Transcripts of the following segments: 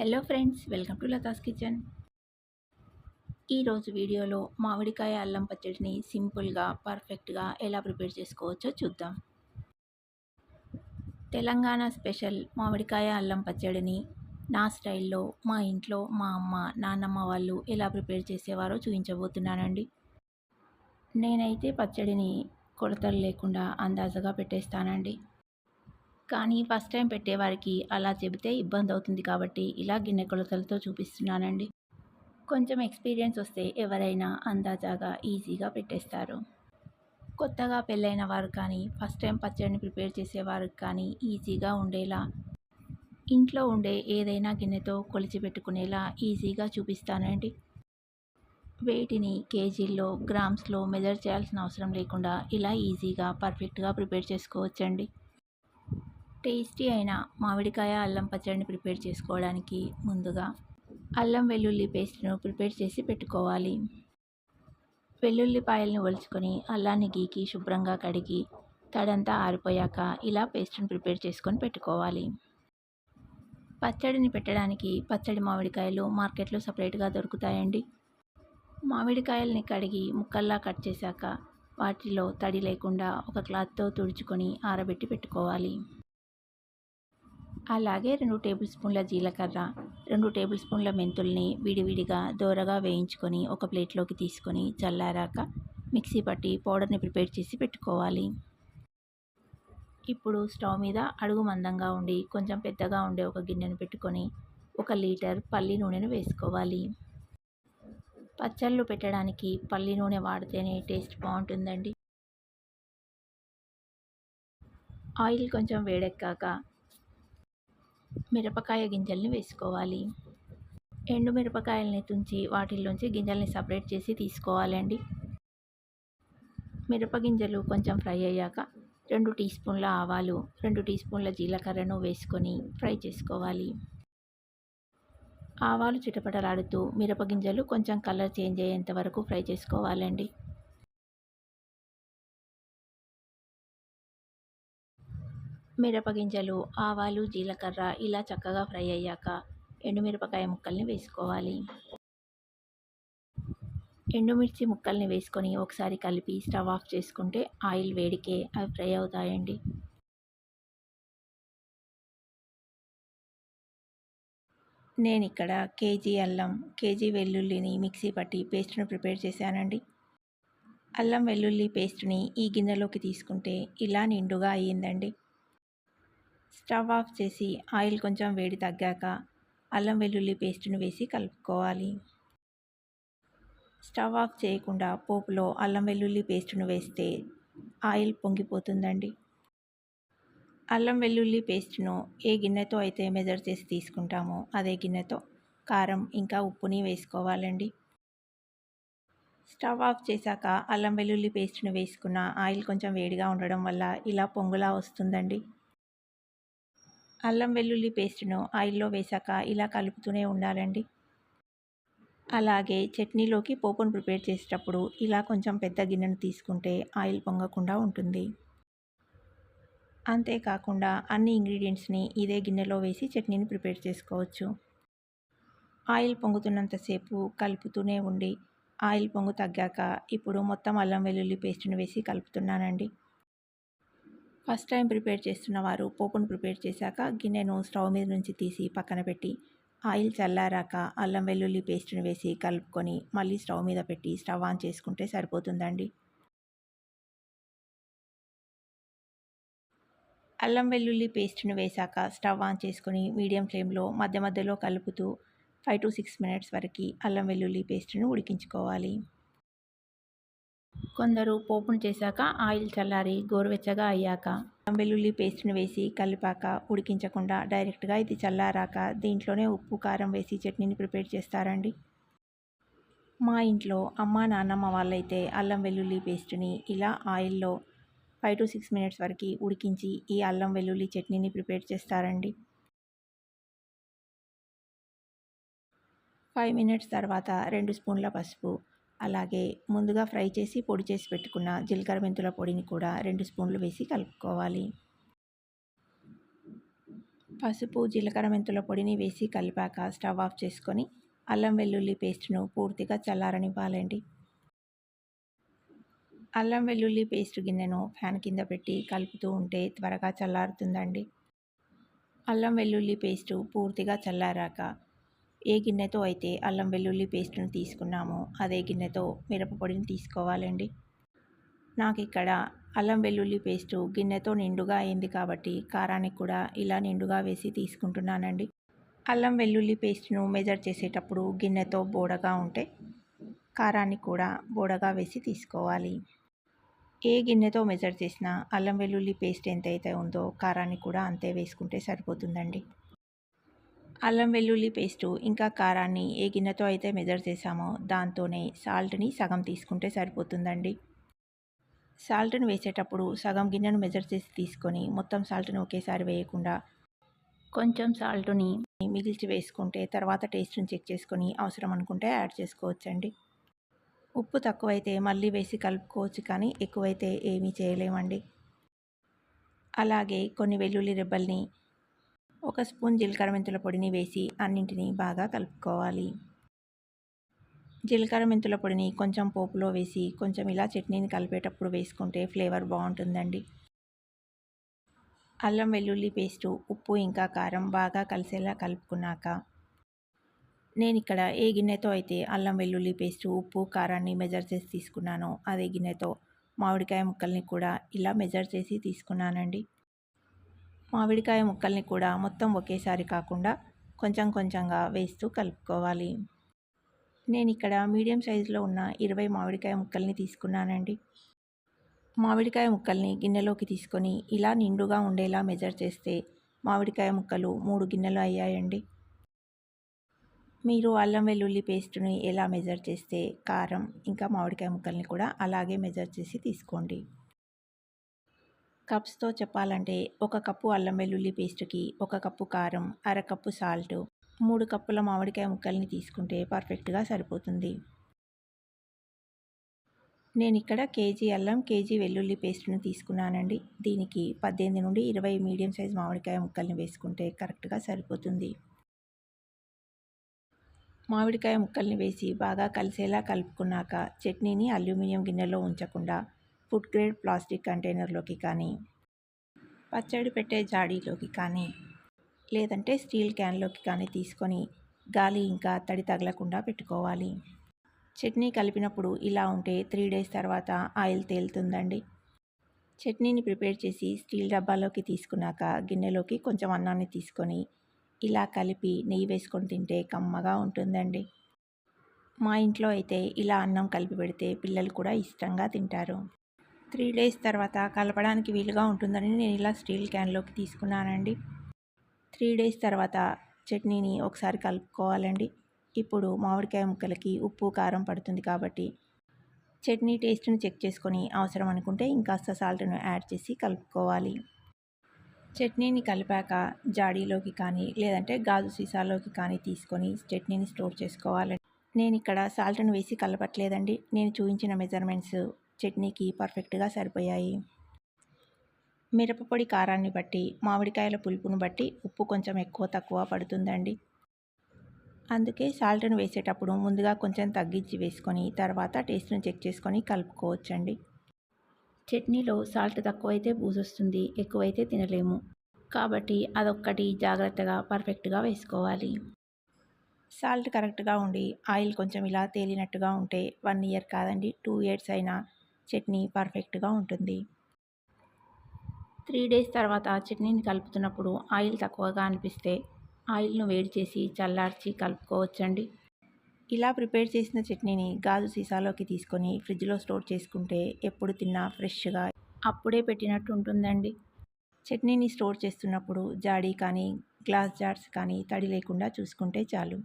Hello friends welcome to Lata's kitchen. ఈరోజు వీడియోలో మామిడికాయ అల్లం పచ్చడిని సింపుల్గా పర్ఫెక్ట్గా ఎలా ప్రిపేర్ చేసుకోవచ్చో చూద్దాం. తెలంగాణ స్పెషల్ మామిడికాయ అల్లం పచ్చడిని నా స్టైల్లో మా ఇంట్లో మా అమ్మ నాన్నమ్మ వాళ్ళు ఎలా ప్రిపేర్ చేసేవారో చూపించబోతున్నానండి. నేనైతే పచ్చడిని కొలతలు లేకుండా అందాజగా పెట్టేస్తానండి. కానీ ఫస్ట్ టైం పెట్టేవారికి అలా చెబితే ఇబ్బంది అవుతుంది కాబట్టి ఇలా గిన్నె కొలతలతో చూపిస్తున్నానండి. కొంచెం ఎక్స్పీరియన్స్ వస్తే ఎవరైనా అందాజాగా ఈజీగా పెట్టేస్తారు. కొత్తగా పెళ్ళైన వారు కానీ ఫస్ట్ టైం పచ్చడిని ప్రిపేర్ చేసేవారు కానీ ఈజీగా ఉండేలా ఇంట్లో ఉండే ఏదైనా గిన్నెతో కొలిచి పెట్టుకునేలా ఈజీగా చూపిస్తానండి. వేటిని కేజీల్లో గ్రామ్స్లో మెజర్ చేయాల్సిన అవసరం లేకుండా ఇలా ఈజీగా పర్ఫెక్ట్గా ప్రిపేర్ చేసుకోవచ్చండి. టేస్టీ అయిన మామిడికాయ అల్లం పచ్చడిని ప్రిపేర్ చేసుకోవడానికి ముందుగా అల్లం వెల్లుల్లి పేస్ట్ను ప్రిపేర్ చేసి పెట్టుకోవాలి. వెల్లుల్లిపాయలను ఒలుచుకొని అల్లాన్ని గీకి శుభ్రంగా కడిగి తడంతా ఆరిపోయాక ఇలా పేస్ట్ను ప్రిపేర్ చేసుకొని పెట్టుకోవాలి. పచ్చడిని పెట్టడానికి పచ్చడి మామిడికాయలు మార్కెట్లో సపరేట్గా దొరుకుతాయండి. మామిడికాయల్ని కడిగి ముక్కల్లా కట్ చేశాక వాటిలో తడి లేకుండా ఒక క్లాత్తో తుడుచుకొని ఆరబెట్టి పెట్టుకోవాలి. అలాగే రెండు టేబుల్ స్పూన్ల జీలకర్ర రెండు టేబుల్ స్పూన్ల మెంతుల్ని విడివిడిగా దోరగా వేయించుకొని ఒక ప్లేట్లోకి తీసుకొని చల్లారాక మిక్సీ పట్టి పౌడర్ని ప్రిపేర్ చేసి పెట్టుకోవాలి. ఇప్పుడు స్టవ్ మీద అడుగు మందంగా ఉండి కొంచెం పెద్దగా ఉండే ఒక గిన్నెను పెట్టుకొని ఒక లీటర్ పల్లి నూనెను వేసుకోవాలి. పచ్చళ్ళు పెట్టడానికి పల్లి నూనె వాడితేనే టేస్ట్ బాగుంటుందండి. ఆయిల్ కొంచెం వేడెక్కాక మిరపకాయ గింజల్ని వేసుకోవాలి. ఎండు మిరపకాయలని తుంచి వాటిల్లోంచి గింజల్ని సపరేట్ చేసి తీసుకోవాలండి. మిరపగింజలు కొంచెం ఫ్రై అయ్యాక రెండు టీ స్పూన్ల ఆవాలు రెండు టీ స్పూన్ల జీలకర్రను వేసుకొని ఫ్రై చేసుకోవాలి. ఆవాలు చిటపటలాడుతూ మిరపగింజలు కొంచెం కలర్ చేంజ్ అయ్యేంత వరకు ఫ్రై చేసుకోవాలండి. మిరపగింజలు ఆవాలు జీలకర్ర ఇలా చక్కగా ఫ్రై అయ్యాక ఎండుమిరపకాయ ముక్కల్ని వేసుకోవాలి. ఎండుమిర్చి ముక్కల్ని వేసుకొని ఒకసారి కలిపి స్టవ్ ఆఫ్ చేసుకుంటే ఆయిల్ వేడికే అవి ఫ్రై అవుతాయండి. నేను ఇక్కడ కేజీ అల్లం కేజీ వెల్లుల్లిని మిక్సీ పట్టి పేస్ట్ను ప్రిపేర్ చేశానండి. అల్లం వెల్లుల్లి పేస్ట్ని ఈ గిన్నెలోకి తీసుకుంటే ఇలా నిండుగా అయ్యిందండి. స్టవ్ ఆఫ్ చేసి ఆయిల్ కొంచెం వేడి తగ్గాక అల్లం వెల్లుల్లి పేస్ట్ను వేసి కలుపుకోవాలి. స్టవ్ ఆఫ్ చేయకుండా పోపులో అల్లం వెల్లుల్లి పేస్ట్ను వేస్తే ఆయిల్ పొంగిపోతుందండి. అల్లం వెల్లుల్లి పేస్ట్ను ఏ గిన్నెతో అయితే మెజర్ చేసి తీసుకుంటామో అదే గిన్నెతో కారం ఇంకా ఉప్పుని వేసుకోవాలండి. స్టవ్ ఆఫ్ చేశాక అల్లం వెల్లుల్లి పేస్ట్ను వేసుకున్న ఆయిల్ కొంచెం వేడిగా ఉండడం వల్ల ఇలా పొంగులా వస్తుందండి. అల్లం వెల్లుల్లి పేస్ట్ను ఆయిల్లో వేశాక ఇలా కలుపుతూనే ఉండాలండి. అలాగే చట్నీలోకి పోపును ప్రిపేర్ చేసేటప్పుడు ఇలా కొంచెం పెద్ద గిన్నెను తీసుకుంటే ఆయిల్ పొంగకుండా ఉంటుంది. అంతేకాకుండా అన్ని ఇంగ్రీడియంట్స్ని ఇదే గిన్నెలో వేసి చట్నీని ప్రిపేర్ చేసుకోవచ్చు. ఆయిల్ పొంగుతున్నంతసేపు కలుపుతూనే ఉండి ఆయిల్ పొంగు తగ్గాక ఇప్పుడు మొత్తం అల్లం వెల్లుల్లి పేస్ట్ని వేసి కలుపుతున్నానండి. ఫస్ట్ టైం ప్రిపేర్ చేస్తున్న వారు పోపును ప్రిపేర్ చేశాక గిన్నెను స్టవ్ మీద నుంచి తీసి పక్కన పెట్టి ఆయిల్ చల్లారాక అల్లం వెల్లుల్లి పేస్ట్ని వేసి కలుపుకొని మళ్ళీ స్టవ్ మీద పెట్టి స్టవ్ ఆన్ చేసుకుంటే సరిపోతుందండి. అల్లం వెల్లుల్లి పేస్ట్ను వేశాక స్టవ్ ఆన్ చేసుకొని మీడియం ఫ్లేమ్లో మధ్య మధ్యలో కలుపుతూ ఫైవ్ టు సిక్స్ మినిట్స్ వరకు అల్లం వెల్లుల్లి పేస్ట్ను ఉడికించుకోవాలి. కొందరు పోపును చేశాక ఆయిల్ చల్లారి గోరువెచ్చగా అయ్యాక. వెల్లుల్లి పేస్ట్ని వేసి కలిపాక ఉడికించకుండా డైరెక్ట్గా ఇది చల్లారాక దీంట్లోనే ఉప్పు కారం వేసి చట్నీని ప్రిపేర్ చేస్తారండి. మా ఇంట్లో అమ్మ నాన్నమ్మ వాళ్ళైతే అల్లం వెల్లుల్లి పేస్ట్ని ఇలా ఆయిల్లో ఫైవ్ టు సిక్స్ మినిట్స్ వరకు ఉడికించి ఈ అల్లం వెల్లుల్లి చట్నీని ప్రిపేర్ చేస్తారండి. ఫైవ్ మినిట్స్ తర్వాత రెండు స్పూన్ల పసుపు అలాగే ముందుగా ఫ్రై చేసి పొడి చేసి పెట్టుకున్న జీలకర్ర మెంతుల పొడిని కూడా రెండు స్పూన్లు వేసి కలుపుకోవాలి. పసుపు జీలకర్ర మెంతుల పొడిని వేసి కలిపాక స్టవ్ ఆఫ్ చేసుకొని అల్లం వెల్లుల్లి పేస్ట్ను పూర్తిగా చల్లారనివ్వాలండి. అల్లం వెల్లుల్లి పేస్ట్ గిన్నెను ఫ్యాన్ కింద పెట్టి కలుపుతూ ఉంటే త్వరగా చల్లారుతుందండి. అల్లం వెల్లుల్లి పేస్టు పూర్తిగా చల్లారాక ఏ గిన్నెతో అయితే అల్లం వెల్లుల్లి పేస్ట్ను తీసుకున్నామో అదే గిన్నెతో మిరపపొడిని తీసుకోవాలండి. నాకు ఇక్కడ అల్లం వెల్లుల్లి పేస్టు గిన్నెతో నిండుగా అయింది కాబట్టి కారానికి కూడా ఇలా నిండుగా వేసి తీసుకుంటున్నానండి. అల్లం వెల్లుల్లి పేస్ట్ను మెజర్ చేసేటప్పుడు గిన్నెతో బోడగా ఉంటే కారాన్ని కూడా బోడగా వేసి తీసుకోవాలి. ఏ గిన్నెతో మెజర్ చేసినా అల్లం వెల్లుల్లి పేస్ట్ ఎంతైతే ఉందో కారాన్ని కూడా అంతే వేసుకుంటే సరిపోతుందండి. అల్లం వెల్లుల్లి పేస్టు ఇంకా కారాన్ని ఏ గిన్నెతో అయితే మెజర్ చేసామో దాంతోనే సాల్ట్ని సగం తీసుకుంటే సరిపోతుందండి. సాల్ట్ని వేసేటప్పుడు సగం గిన్నెను మెజర్ చేసి తీసుకొని మొత్తం సాల్ట్ని ఒకేసారి వేయకుండా కొంచెం సాల్ట్ని మిగిల్చి వేసుకుంటే తర్వాత టేస్ట్ని చెక్ చేసుకొని అవసరం అనుకుంటే యాడ్ చేసుకోవచ్చండి. ఉప్పు తక్కువైతే మళ్ళీ వేసి కలుపుకోవచ్చు కానీ ఎక్కువైతే ఏమీ చేయలేమండి. అలాగే కొన్ని వెల్లుల్లి రెబ్బల్ని ఒక స్పూన్ జీలకర్ర మెంతుల పొడిని వేసి అన్నింటినీ బాగా కలుపుకోవాలి. జీలకర్ర మెంతుల పొడిని కొంచెం పోపులో వేసి కొంచెం ఇలా చట్నీని కలిపేటప్పుడు వేసుకుంటే ఫ్లేవర్ బాగుంటుందండి. అల్లం వెల్లుల్లి పేస్టు ఉప్పు ఇంకా కారం బాగా కలిసేలా కలుపుకున్నాక నేను ఇక్కడ ఏ గిన్నెతో అయితే అల్లం వెల్లుల్లి పేస్టు ఉప్పు కారాన్ని మెజర్ చేసి తీసుకున్నానో అదే గిన్నెతో మామిడికాయ ముక్కల్ని కూడా ఇలా మెజర్ చేసి తీసుకున్నానండి. మామిడికాయ ముక్కల్ని కూడా మొత్తం ఒకేసారి కాకుండా కొంచెం కొంచెంగా వేస్తూ కలుపుకోవాలి. నేను ఇక్కడ మీడియం సైజులో ఉన్న ఇరవై మామిడికాయ ముక్కల్ని తీసుకున్నానండి. మామిడికాయ ముక్కల్ని గిన్నెలోకి తీసుకొని ఇలా నిండుగా ఉండేలా మెజర్ చేస్తే మామిడికాయ ముక్కలు మూడు గిన్నెలు అయ్యాయండి. మీరు అల్లం వెల్లుల్లి పేస్ట్ని ఎలా మెజర్ చేస్తే కారం ఇంకా మామిడికాయ ముక్కల్ని కూడా అలాగే మెజర్ చేసి తీసుకోండి. కప్స్తో చెప్పాలంటే ఒక కప్పు అల్లం వెల్లుల్లి పేస్ట్కి ఒక కప్పు కారం అరకప్పు సాల్ట్ మూడు కప్పుల మామిడికాయ ముక్కల్ని తీసుకుంటే పర్ఫెక్ట్గా సరిపోతుంది. నేను ఇక్కడ కేజీ అల్లం కేజీ వెల్లుల్లి పేస్ట్ను తీసుకున్నానండి. దీనికి పద్దెనిమిది నుండి ఇరవై మీడియం సైజ్ మామిడికాయ ముక్కల్ని వేసుకుంటే కరెక్ట్గా సరిపోతుంది. మామిడికాయ ముక్కల్ని వేసి బాగా కలిసేలా కలుపుకున్నాక చట్నీని అల్యూమినియం గిన్నెలో ఉంచకుండా ఫుడ్ గ్రేడ్ ప్లాస్టిక్ కంటైనర్లోకి కానీ పచ్చడి పెట్టే జాడీలోకి కానీ లేదంటే స్టీల్ క్యాన్లోకి కానీ తీసుకొని గాలి ఇంకా తడి తగలకుండా పెట్టుకోవాలి. చట్నీ కలిపినప్పుడు ఇలా ఉంటే త్రీ డేస్ తర్వాత ఆయిల్ తేలుతుందండి. చట్నీని ప్రిపేర్ చేసి స్టీల్ డబ్బాలోకి తీసుకున్నాక గిన్నెలోకి కొంచెం అన్నాన్ని తీసుకొని ఇలా కలిపి నెయ్యి వేసుకొని తింటే కమ్మగా ఉంటుందండి. మా ఇంట్లో అయితే ఇలా అన్నం కలిపి పెడితే పిల్లలు కూడా ఇష్టంగా తింటారు. త్రీ డేస్ తర్వాత కలపడానికి వీలుగా ఉంటుందని నేను ఇలా స్టీల్ క్యాన్లోకి తీసుకున్నానండి. త్రీ డేస్ తర్వాత చట్నీని ఒకసారి కలుపుకోవాలండి. ఇప్పుడు మామిడికాయ ముక్కలకి ఉప్పు కారం పడుతుంది కాబట్టి చట్నీ టేస్ట్ని చెక్ చేసుకొని అవసరం అనుకుంటే ఇంకాస్త సాల్ట్ను యాడ్ చేసి కలుపుకోవాలి. చట్నీని కలిపాక జాడీలోకి కానీ లేదంటే గాజు సీసాలోకి కానీ తీసుకొని చట్నీని స్టోర్ చేసుకోవాలి నేను ఇక్కడ సాల్ట్ను వేసి కలపట్లేదండి. నేను చూపించిన మెజర్మెంట్స్ చట్నీకి పర్ఫెక్ట్గా సరిపోయాయి. మిరపపొడి కారాన్ని బట్టి మామిడికాయల పులుపును బట్టి ఉప్పు కొంచెం ఎక్కువ తక్కువ పడుతుందండి. అందుకే సాల్ట్ను వేసేటప్పుడు ముందుగా కొంచెం తగ్గించి వేసుకొని తర్వాత టేస్ట్ను చెక్ చేసుకొని కలుపుకోవచ్చండి. చట్నీలో సాల్ట్ తక్కువైతే బూజొస్తుంది ఎక్కువైతే తినలేము. కాబట్టి అదొక్కటి జాగ్రత్తగా పర్ఫెక్ట్గా వేసుకోవాలి. సాల్ట్ కరెక్ట్గా ఉండి ఆయిల్ కొంచెం ఇలా తేలినట్టుగా ఉంటే వన్ ఇయర్ కాదండి టూ ఇయర్స్ అయినా చట్నీ పర్ఫెక్ట్గా ఉంటుంది. త్రీ డేస్ తర్వాత చట్నీని కలుపుతున్నప్పుడు ఆయిల్ తక్కువగా అనిపిస్తే ఆయిల్ను వేడి చేసి చల్లార్చి కలుపుకోవచ్చండి. ఇలా ప్రిపేర్ చేసిన చట్నీని గాజు సీసాలోకి తీసుకొని ఫ్రిడ్జ్లో స్టోర్ చేసుకుంటే ఎప్పుడు తిన్నా ఫ్రెష్గా అప్పుడే పెట్టినట్టు ఉంటుందండి. చట్నీని స్టోర్ చేస్తున్నప్పుడు జాడీ కానీ గ్లాస్ జార్స్ కానీ తడి లేకుండా చూసుకుంటే చాలు.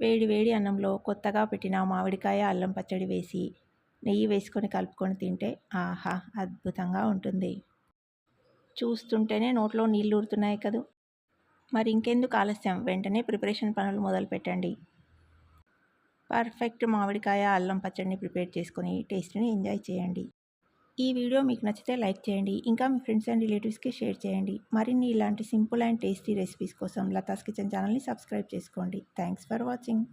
వేడి వేడి అన్నంలో కొత్తగా పెట్టిన మామిడికాయ అల్లం పచ్చడి వేసి నెయ్యి వేసుకొని కలుపుకొని తింటే ఆహా అద్భుతంగా ఉంటుంది. చూస్తుంటేనే నోట్లో నీళ్ళు ఊరుతున్నాయి కదూ. మరి ఇంకెందుకు ఆలస్యం? వెంటనే ప్రిపరేషన్ పనులు మొదలు పెట్టండి. పర్ఫెక్ట్ మామిడికాయ అల్లం పచ్చడిని ప్రిపేర్ చేసుకొని టేస్ట్ని ఎంజాయ్ చేయండి. ఈ వీడియో మీకు నచ్చితే లైక్ చేయండి. ఇంకా మీ ఫ్రెండ్స్ అండ్ రిలేటివ్స్కి షేర్ చేయండి. మరిన్ని ఇలాంటి సింపుల్ అండ్ టేస్టీ రెసిపీస్ కోసం లతాస్ కిచెన్ ఛానల్ని సబ్స్క్రైబ్ చేసుకోండి. Thanks for watching.